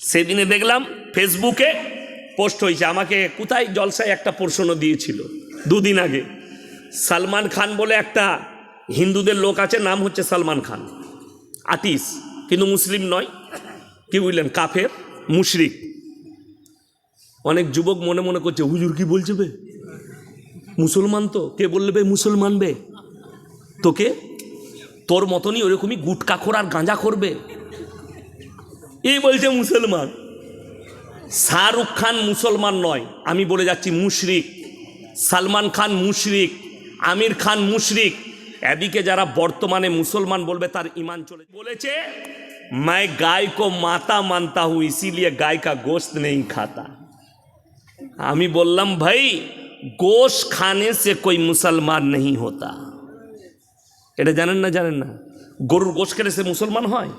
সেদিনে দেখলাম ফেসবুকে পোস্ট হয়েছে, আমাকে কোথায় জলসায় একটা প্রশ্ন দিয়েছিল, দুদিন আগে। সালমান খান বলে একটা হিন্দুদের লোক আছে, নাম হচ্ছে সালমান খান। আতিস, কিন্তু মুসলিম নয়, কি বুঝলেন, কাফের, মুশরিক। অনেক যুবক মনে মনে করছে, হুজুর কি বলছে বে? মুসলমান তো, কে বললে বে? মুসলমান বে। তোকে? তোর মতনই ওরকমই গুটকা খোর আর গাঁজা করবে এই বলছে মুসলমান শাহরুখ খান মুসলমান নয় আমি বলে যাচ্ছি মুশরিক সালমান খান মুশরিক আমির খান মুশরিক এদিকে যারা বর্তমানে মুসলমান বলবে তার ইমান চলে বলেছে मैं गाय को माता मानता हूं इसीलिए गाय का गोश्त नहीं खाता আমি বললাম ভাই গোশ খানে সে কই মুসলমান नहीं होता এটা জানেন না জানেন না গরুর গোশ খেলে সে মুসলমান হয়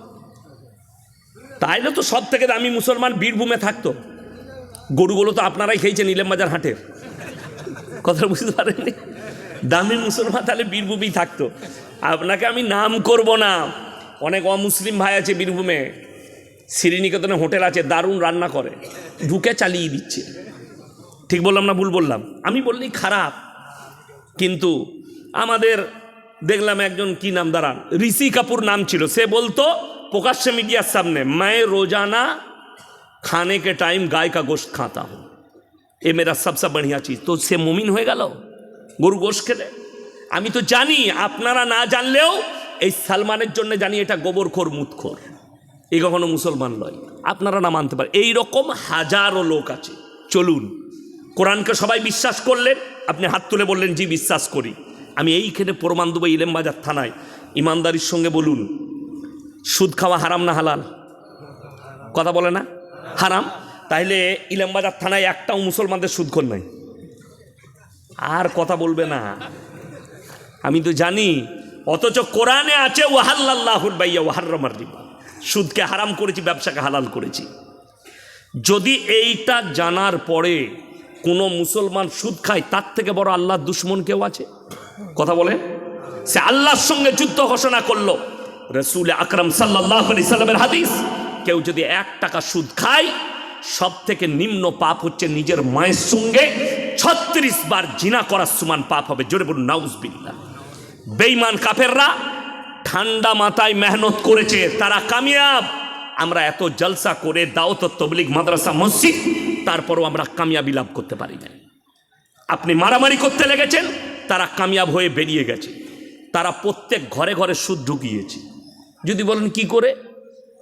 তাইলে তো সব থেকে দামি মুসলমান বীরভূমে থাকতো। গরুগুলো তো আপনারাই খেয়েছেন ইলেমবাজার হাটের। কথা বুঝতে পারেননি? দামি মুসলমান তাহলে বীরভূমেই থাকতো। আপনাকে আমি নাম করব না। অনেক অমুসলিম ভাই আছে বীরভূমে। শ্রীনিকেতনে হোটেল আছে, দারুণ রান্না করে। ঢুকে চালিয়ে দিচ্ছে। ঠিক বললাম না ভুল বললাম? আমি বললেই খারাপ। কিন্তু আমাদের দেখলাম একজন কি নাম দাঁড়ান? ঋষি কাপুর নাম ছিল। সে বলতো প্রকাশ্য মিডিয়ার সামনে मैं रोजाना खाने के टाइम गाय का गोश्त खाता हूँ ये मेरा सबसे बढ़िया चीज़ तो সে মুমিন হয়ে গেল গরু গোশ্ত খেলে আমি তো জানি আপনারা না জানলেও এই সালমানের জন্য জানি এটা গোবরখোর মুতখোর এই কখনো মুসলমান নয় আপনারা না মানতে পারেন এইরকম হাজারো লোক আছে চলুন কোরআনকে সবাই বিশ্বাস করলেন আপনি হাত তুলে বললেন জি বিশ্বাস করি আমি এইখানে প্রমাণ দেবো ইলেমবাজার থানায় ইমানদারির সঙ্গে বলুন সুদ খাওয়া হারাম না হালাল? কথা বলে না? হারাম? তাইলে ইলামবাজার থানায় একটাও মুসলমানদের সুদখোর নাই। আর কথা বলবে না। আমি তো জানি, অথচ কোরআনে আছে ওয়াহাল্লাহুর বাইয়া ওয়াহার্রমার রিবা সুদকে হারাম করেছি, ব্যবসাকে হালাল করেছি। যদি এইটা জানার পরে কোনো মুসলমান সুদ খায়, তার থেকে বড় আল্লাহর দুশ্মন কেউ আছে? কথা বলে? সে আল্লাহর সঙ্গে যুদ্ধ ঘোষণা করল। রসুল আকরম সাল্লাহ আলি সাল্লামের হাদিস, কেউ যদি এক টাকা সুদ খায় সব থেকে নিম্ন পাপ হচ্ছে নিজের মায়ের সঙ্গে ছত্রিশ বার জিনা করার সমান পাপ হবে। জোরে বলুন নাউজবিল্লা বেইমান কাফেররা ঠান্ডা মাথায় মেহনত করেছে, তারা কামিয়াব। আমরা এত জলসা করে দাওত তবলিগ, মাদ্রাসা, মসজিদ, তারপরও আমরা কামিয়াবি লাভ করতে পারি না আপনি মারামারি করতে লেগেছেন, তারা কামিয়াব হয়ে বেরিয়ে গেছে। তারা প্রত্যেক ঘরে ঘরে সুদ ঢুকিয়েছে। যদি বলেন কি করে?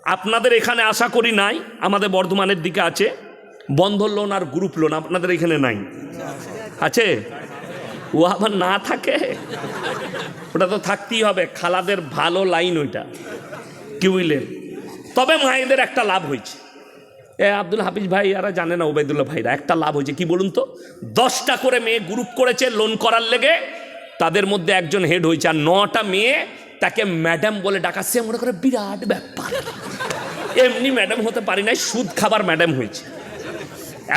আপনাদের এখানে আশা করি নাই, আমাদের বর্ধমানের দিকে আছে। বন্ধন লোন আর গ্রুপ লোন আপনাদের এখানে নাই। আছে? ও আবার না থাকে? ওটা তো থাকতেই হবে। খালাদের ভালো লাইন ওইটা, কি বুঝলেন? তবে মায়েদের একটা লাভ হয়েছে। এ আব্দুল হাফিজ ভাই, এরা জানে না ওবায়দুল্লাহ ভাইরা, একটা লাভ হয়েছে। কি বলুন তো? দশটা করে মেয়ে গ্রুপ করেছে লোন করার লেগে, তাদের মধ্যে একজন হেড হয়েছে, আর নটা মেয়ে তাকে ম্যাডাম বলে ডাকাচ্ছে মনে করে বিরাট ব্যাপার। এমনি ম্যাডাম হতে পারি নাই, সুদ খাবার ম্যাডাম হয়েছে।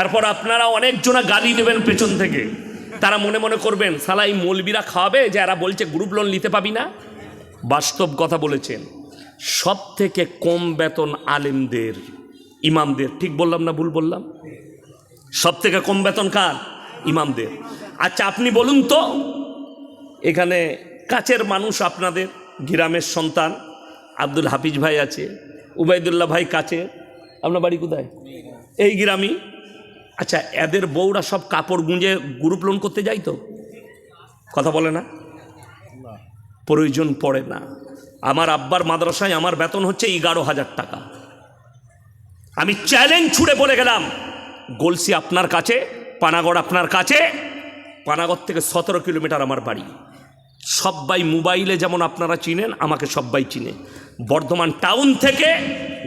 এরপর আপনারা অনেকজনা গালি দেবেন পেছন থেকে। তারা মনে মনে করবেন, সালা এই মৌলবিরা খাওয়াবে যে এরা বলছে গ্রুপ লোন নিতে পাবি না? বাস্তব কথা বলেছেন সব থেকে কম বেতন আলেমদের, ইমামদের, ঠিক বললাম না ভুল বললাম? সব থেকে কম বেতন কার? ইমামদের। আচ্ছা আপনি বলুন তো, এখানে কাছের মানুষ আপনাদের গ্রামের সন্তান, আব্দুল হাফিজ ভাই আছে, উবায়দুল্লাহ ভাই কাছে। আপনার বাড়ি কোথায়? এই গ্রামই। আচ্ছা এদের বউরা সব কাপড় গুঁজে গ্রুপ লোন করতে যায় তো? কথা বলে না? প্রয়োজন পড়ে না। আমার আব্বার মাদ্রাসায় আমার বেতন হচ্ছে এগারো হাজার টাকা। আমি চ্যালেঞ্জ ছুড়ে বলে গেলাম, গলসি আপনার কাছে, পানাগড় আপনার কাছে, পানাগড় থেকে সতেরো কিলোমিটার আমার বাড়ি। সবাই মোবাইলে যেমন আপনারা চিনেন, আমাকে সবাই চিনে। বর্ধমান টাউন থেকে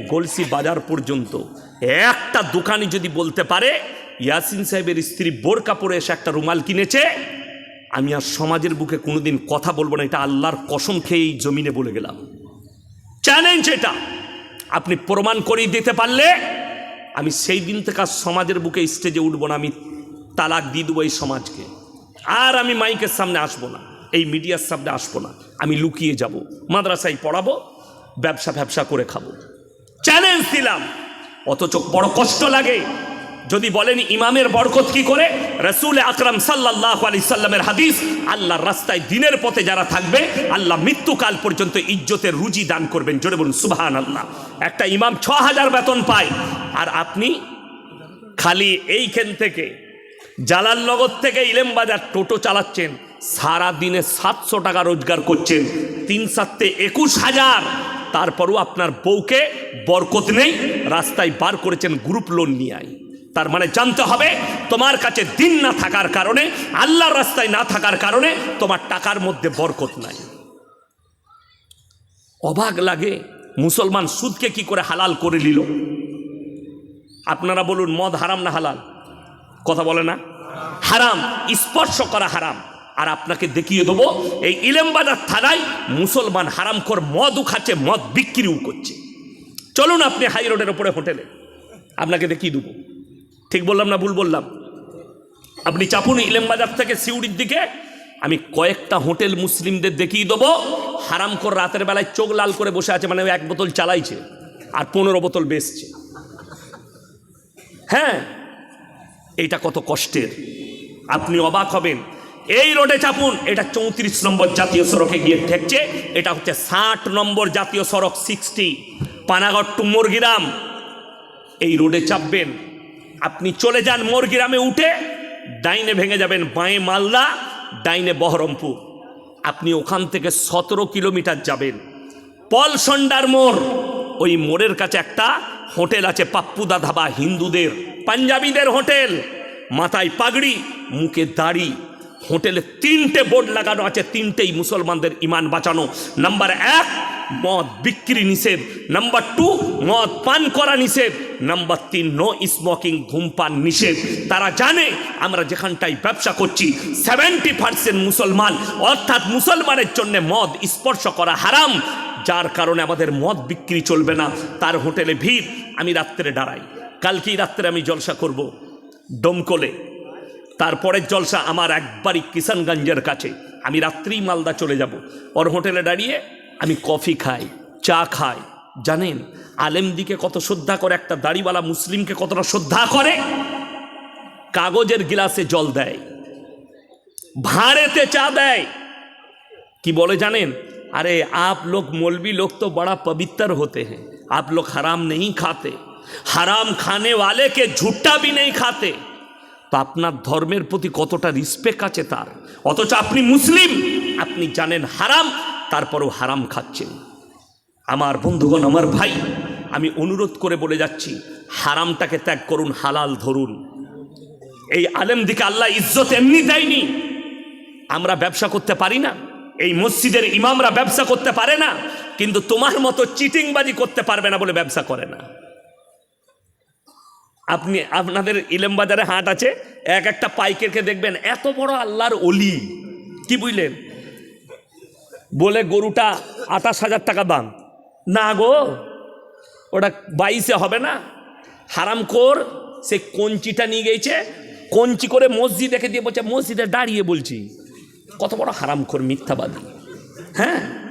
গলসি বাজার পর্যন্ত। একটা দোকানি যদি বলতে পারে, ইয়াসিন সাহেবের স্ত্রী বোরকা পরে এসে একটা রুমাল কিনেছে, আমি আর সমাজের বুকে কোনোদিন কথা বলব না, এটা আল্লাহর কসম খেয়ে এই জমিনে বলে গেলাম। চ্যালেঞ্জ এটা। আপনি প্রমাণ করিয়ে দিতে পারলে, আমি সেই দিন থেকে আর সমাজের বুকে স্টেজে উঠবো না, আমি তালাক দিয়ে দেবো এই সমাজকে। আর আমি মাইকের সামনে আসব না। এই মিডিয়ার সামনে আসব না। আমি লুকিয়ে যাব, মাদ্রাসায় পড়াবো, ব্যবসা ব্যবসা করে খাব। চ্যালেঞ্জ দিলাম। অথচ বড় কষ্ট লাগে। যদি বলেন ইমামের বরকত কি করে? রসুল আকরাম সাল্লাহ আলি সাল্লামের হাদিস, আল্লাহর রাস্তায় দিনের পথে যারা থাকবে, আল্লাহ মৃত্যুকাল পর্যন্ত ইজ্জতের রুজি দান করবেন। জোরে বলুন সুবাহান আল্লাহ একটা ইমাম ছ হাজার বেতন পায়। আর আপনি খালি এইখান থেকে, জালালনগর থেকে ইলেমবাজার টোটো চালাচ্ছেন। সারা দিনে সাতশো টাকা রোজগার করছেন। তিন সাতে একুশ হাজার। তারপরও আপনার বউকে বরকত নেই, রাস্তায় বার করেছেন গ্রুপ লোন নিয়ে আয়। তার মানে জানতে হবে, তোমার কাছে দিন না থাকার কারণে, আল্লাহর রাস্তায় না থাকার কারণে তোমার টাকার মধ্যে বরকত নাই। অবাক লাগে, মুসলমান সুদকে কি করে হালাল করে নিল? আপনারা বলুন, মদ হারাম না হালাল? কথা বলে না? হারাম, স্পর্শ করা হারাম। আর আপনাকে দেখিয়ে দেবো, এই ইলেমবাজার থানায় মুসলমান হারামখোর মদও খাচ্ছে মদ বিক্রিও করছে। চলুন আপনি হাই রোডের ওপরে হোটেলে, আপনাকে দেখিয়ে দেবো। ঠিক বললাম না ভুল বললাম? আপনি চাপুন ইলেমবাজার থেকে সিউড়ির দিকে, আমি কয়েকটা হোটেল মুসলিমদের দেখিয়ে দেবো। হারামখোর রাতের বেলায় চোখ লাল করে বসে আছে মানে এক বোতল চালাইছে, আর পনেরো বোতল বেচছে। হ্যাঁ এইটা কত কষ্টের। আপনি অবাক হবেন এই রোডে চাপুন, এটা চৌত্রিশ নম্বর জাতীয় সড়কে গিয়ে ঠেকছে, এটা হচ্ছে ষাট নম্বর জাতীয় সড়ক সিক্সটি পানাগড় টু মুরগিরাম। এই রোডে চাপবেন, আপনি চলে যান মোরগিরামে উঠে, ডাইনে ভেঙে যাবেন বাঁয়ে মালদা, ডাইনে বহরমপুর। আপনি ওখান থেকে সতেরো কিলোমিটার যাবেন। পলসন্ডার মোড়, ওই মোড়ের কাছে একটা হোটেল আছে পাপ্পুদা ধাবা হিন্দুদের, পাঞ্জাবিদের হোটেল, মাথায় পাগড়ি, মুখে দাড়ি। হোটেলে তিনটে বোর্ড লাগানো আছে, তিনটেই মুসলমানদের ইমান বাঁচানো। নাম্বার এক, মদ বিক্রি নিষেধ। নাম্বার টু, মদ পান করা নিষেধ। নাম্বার তিন নো স্মোকিং ধূমপান নিষেধ। তারা জানে, আমরা যেখানটায় ব্যবসা করছি সেভেন্টি পার্সেন্ট মুসলমান। অর্থাৎ মুসলমানের জন্য মদ স্পর্শ করা হারাম। যার কারণে আমাদের মদ বিক্রি চলবে না। তার হোটেলে ভিড়, আমি রাত্রে দাঁড়াই। কালকেই রাত্রে আমি জলসা করব। ডমকলে। তারপরের জলসা আমার একবারই কিষানগঞ্জের কাছে আমি রাত্রেই মালদা চলে যাব ওর হোটেলে দাঁড়িয়ে আমি কফি খাই চা খাই জানেন আলেমদিকে কত শ্রদ্ধা করে একটা দাড়িওয়ালা মুসলিমকে কতটা শ্রদ্ধা করে কাগজের গিলাসে জল দেয় ভাঁড়েতে চা দেয় কি বলে জানেন अरे आप लोग मौलवी लोग तो बड़ा पवित्र होते हैं आप लोग हराम नहीं खाते हराम खाने वाले के झूठा भी नहीं खाते তো আপনার ধর্মের প্রতি কতটা রিসপেক্ট আছে তার? অথচ আপনি মুসলিম, আপনি জানেন হারাম, তারপরও হারাম খাচ্ছেন। আমার বন্ধুগণ, আমার ভাই, আমি অনুরোধ করে বলে যাচ্ছি, হারামটাকে ত্যাগ করুন, হালাল ধরুন। এই আলেম দিকে আল্লাহ ইজ্জত এমনি দেয়নি। আমরা ব্যবসা করতে পারি না, এই মসজিদের ইমামরা ব্যবসা করতে পারে না, কিন্তু তোমার মতো চিটিংবাজি করতে পারবে না বলে ব্যবসা করে না। আপনি, আপনাদের ইলেম বাজারে হাট আছে, এক একটা পাইকেরকে দেখবেন, এত বড় আল্লাহর অলি কি বুঝলেন? বলে গরুটা আঠাশ হাজার টাকা দাম। না গো, ওটা বাইশে হবে না। হারাম কর সে কঞ্চিটা নিয়ে গেছে, কঞ্চি করে মসজিদ দেখে দিয়ে বলছে, মসজিদে দাঁড়িয়ে বলছি, কত বড় হারাম হারামখোর মিথ্যাবাদী। হ্যাঁ?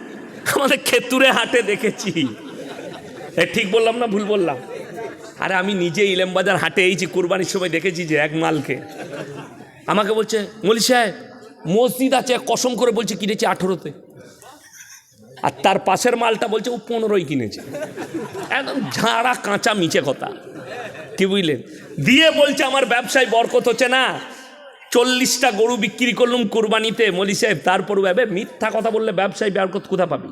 আমাদের খেতুরে হাটে দেখেছি। ঠিক বললাম না ভুল বললাম? আরে আমি নিজে ইলেমবাজার হাটে এইছি কুরবানির সময় দেখেছি যে এক মালকে। আমাকে বলছে, মলি সাহেব, মসজিদ আছে কসম করে বলছে কিনেছি আঠেরোতে। আর তার পাশের মালটা বলছে ও পনেরোই কিনেছে। একদম ঝাড়া কাঁচা মিচে কথা। কি বুঝলেন? দিয়ে বলছে, আমার ব্যবসায় বরকত হচ্ছে না। চল্লিশটা গরু বিক্রি করলুম কুরবানিতে। মলি সাহেব, তারপর মিথ্যা কথা বললে ব্যবসায় বরকত কোথা পাবি?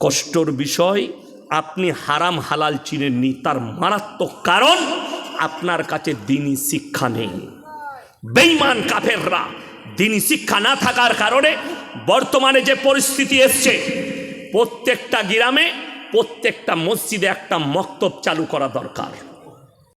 কষ্টর বিষয় আপনি হারাম হালাল চিনেননি তার মারাত্মক কারণ আপনার কাছে দিনই শিক্ষা নেই। বেইমান কাফেররা, দিনই শিক্ষা না থাকার কারণে বর্তমানে যে পরিস্থিতি এসছে, প্রত্যেকটা গ্রামে, প্রত্যেকটা মসজিদে একটা মক্তব চালু করা দরকার।